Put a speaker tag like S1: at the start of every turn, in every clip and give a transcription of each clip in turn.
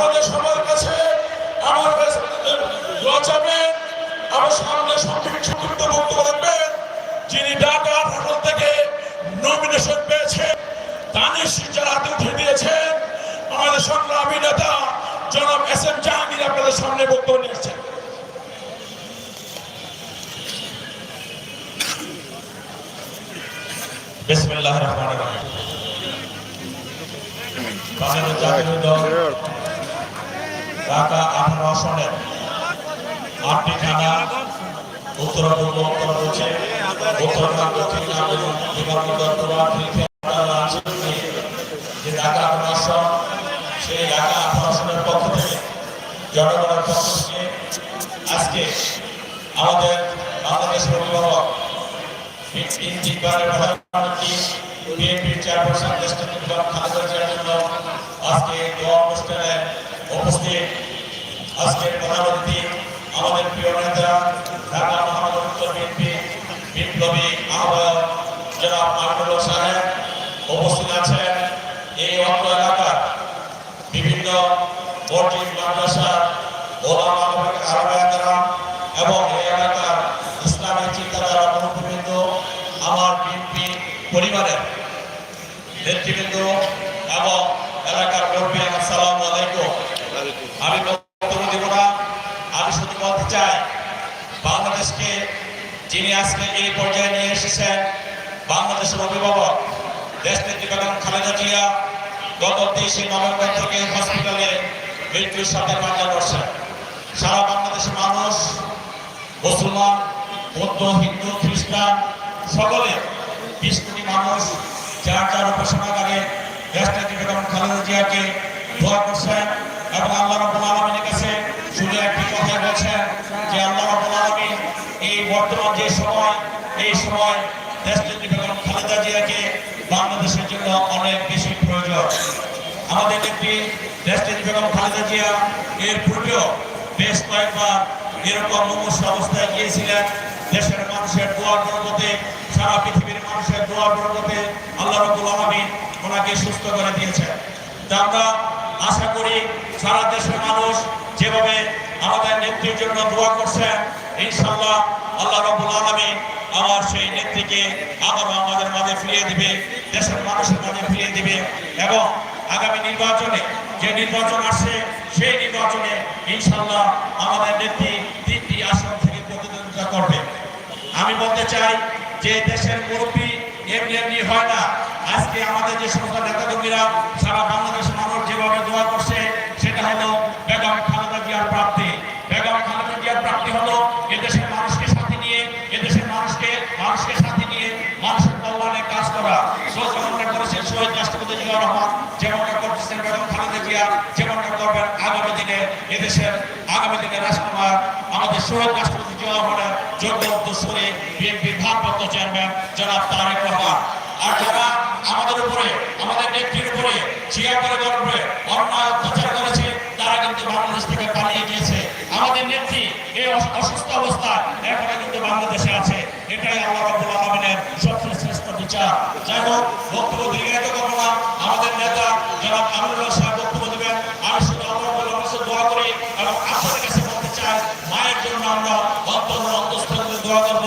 S1: আপনাদের সবার কাছে আমার লচাবেন আমার সামনে সংক্ষিপ্ত বক্তব্য রাখবেন, যিনি ঢাকা হোটেল থেকে
S2: নমিনেশন পেয়েছে তানি সিজার হাতে উঠে দিয়েছেন, আমাদের সংগ্রামী নেতা জনাব এস এম জাহাঙ্গীর আপনাদের সামনে বক্তব্য নিয়েছেন। বিসমিল্লাহির রহমানির রহিম। বাংলা জাতীয় দল ঢাকা আঠারো আসনের আটটি থানা উত্তর পূর্ব উত্তর পশ্চিম উত্তরবঙ্গ দক্ষিণ যে ঢাকা আঠারো সেই ঢাকা আঠারো আসনের পক্ষ থেকে জনগণের পক্ষ থেকে আজকে আমাদের বাংলাদেশের অভিভাবক ইঞ্জিনিয়ারের প্রধানমন্ত্রী, বিএনপির চেয়ারপারসন জনাব খালেদা জিয়ার জন্য আজকে দোয়া অনুষ্ঠানে উপস্থিত। আজকের প্রধান অতিথি আমাদের প্রিয় নেতা ঢাকা মহানগর উত্তর বিএনপি বিপ্লবী আহ্বায়ক জনাব আমিনুল্লাহ সাহেব উপস্থিত আছেন। এই অত্র এলাকার বিভিন্ন মসজিদ, মাদ্রাসা, ওলামা আহ্বায়করা এবং এই এলাকার ইসলামী চিন্তাধারা মুরব্বীবৃন্দ, আমার বিএনপি পরিবারের নেতৃবৃন্দ এবং এলাকার মুরব্বী, আসসালামু আলাইকুম। আমি বক্তব্য দেব না আমি শুধু বলতে চাই, বাংলাদেশকে যিনি আজকে এই পর্যায়ে নিয়ে এসেছেন, বাংলাদেশের অভিভাবক দেশ নেত্রী বেগম খালেদা জিয়া, গত তেইশে নভেম্বর থেকে হসপিটালে মৃত্যুর সাথে পাঞ্জা করছেন সারা বাংলাদেশের মানুষ, মুসলমান, বৌদ্ধ, হিন্দু, খ্রিস্টান, সকলে বিশ কোটি মানুষ, যার যার উপাসনাগারে দেশনেত্রী বেগম খালেদা জিয়াকে দোয়া করছেন। এবং আল্লাহ রব্বুল আলমিনের কাছে শুধু একটি কথাই বলছেন যে আল্লাহ রব্বুল আলমিন এই বর্তমান যে সময়, এই সময় দেশনেত্রী বেগম খালেদা জিয়াকে বাংলাদেশের জন্য অনেক বেশি প্রয়োজন। আমাদের নেত্রী দেশনেত্রী বেগম খালেদা জিয়া এর পূর্বেও বেশ কয়েকবার এরকম মুমূর্ষ অবস্থায় গিয়েছিলেন। দেশের মানুষের দোয়ার বরকতে, সারা পৃথিবীর মানুষের দোয়ার বরকতে আল্লাহ রবুল আলমিন ওনাকে সুস্থ করে দিয়েছেন। তা আমরা আশা করি সারা দেশের মানুষ যেভাবে আমাদের নেত্রীর জন্য দোয়া করছেন ইনশাল্লাহ আল্লাহ রবুল আলমিন আমার সেই নেত্রীকে আবারও আমাদের মাঝে ফিরিয়ে দিবে, দেশের মানুষের মাঝে ফিরিয়ে দিবে এবং আগামী নির্বাচনে যে নির্বাচন আসছে, সেই নির্বাচনে ইনশাল্লাহ আমাদের নেত্রী তিনটি আসন থেকে প্রতিদ্বন্দ্বিতা করবে। আমি বলতে চাই যে দেশের মুরব্বী এমনি এমনি হয় না আজকে আমাদের যে সমস্ত নেতাকর্মীরা সারা বাংলাদেশের মানুষ যেভাবে দোয়া করছে, সেটা হলো বেগম খালেদা জিয়ার প্রাপ্তি। বেগম খালেদা জিয়ার প্রাপ্তি হলো এদেশের মানুষকে সাথে নিয়ে, এদেশের মানুষকে মানুষকে সাথে নিয়ে মানুষের কল্যাণে কাজ করা। যেমনটা করেছেন শহীদ রাষ্ট্রপতি জিয়া রহমান যেমনটা করতেছেন বেগম খালেদা জিয়া, যেমনটা করবেন আগামী দিনে এদেশের, আগামী দিনে রাজকুমার আমাদের শহীদ রাষ্ট্রপতি জিয়া রহমানের যোগ্য উত্তরসূরি বিএনপির ভারপ্রাপ্ত চেয়ারম্যান জনাব তারেক রহমান। আর যারা আমাদের উপরে, আমাদের নেত্রীর উপরে জিয়া পরিবার উপরে অন্যায় অত্যাচার করেছে, তারা কিন্তু বাংলাদেশ থেকে পালিয়ে গিয়েছে। আমাদের নেত্রী এই অসুস্থ অবস্থায় এখনও কিন্তু বাংলাদেশে আছে। এটাই আল্লাহ রাব্বুল আলামিনের সবচেয়ে শ্রেষ্ঠ বিচার। যাই হোক, বক্তব্য দীর্ঘায়িত করব না। আমাদের নেতা জনাব আমিরুল্লাহ সাহেব বক্তব্য দেবেন। আমি শুধু আলামিনের দোয়া করি এবং আপনাদের কাছে বলতে চাই, মায়ের জন্য আমরা অন্তর অন্তস্থ দোয়া করব।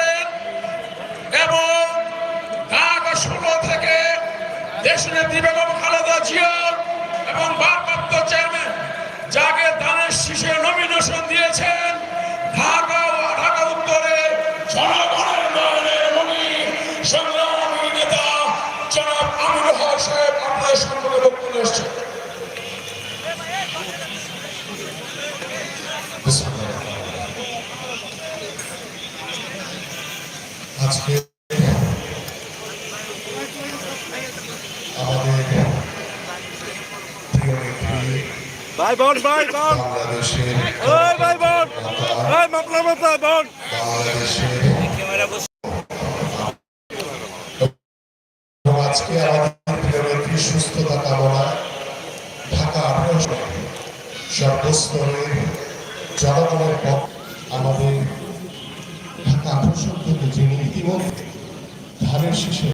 S2: ষোলো থেকে দেশ নেত্রী বেগম খালেদা জিয়া এবং ভারপ্রাপ্ত চেয়ারম্যান যাকে দানের শীর্ষে নমিনেশন দিয়েছেন ঢাকা ও ঢাকা উত্তরে জনগণের নয়নের মনি সংগ্রামী নেতা জনাব আমির হক সাহেব আপনার সম্পর্কে বক্তব্য এসছেন আজকে
S3: ভাই বোন ভাই বোন। ওই ভাই বোন ওই মাপলা মাপলা বোন।
S4: আজকে আমাদের প্রিয় সুস্থতা কামনা ঢাকা সর্বস্তরের জনগণের পক্ষ আমাদের ঢাকা থেকে যিনি ইতিমধ্যে ধানের শীষে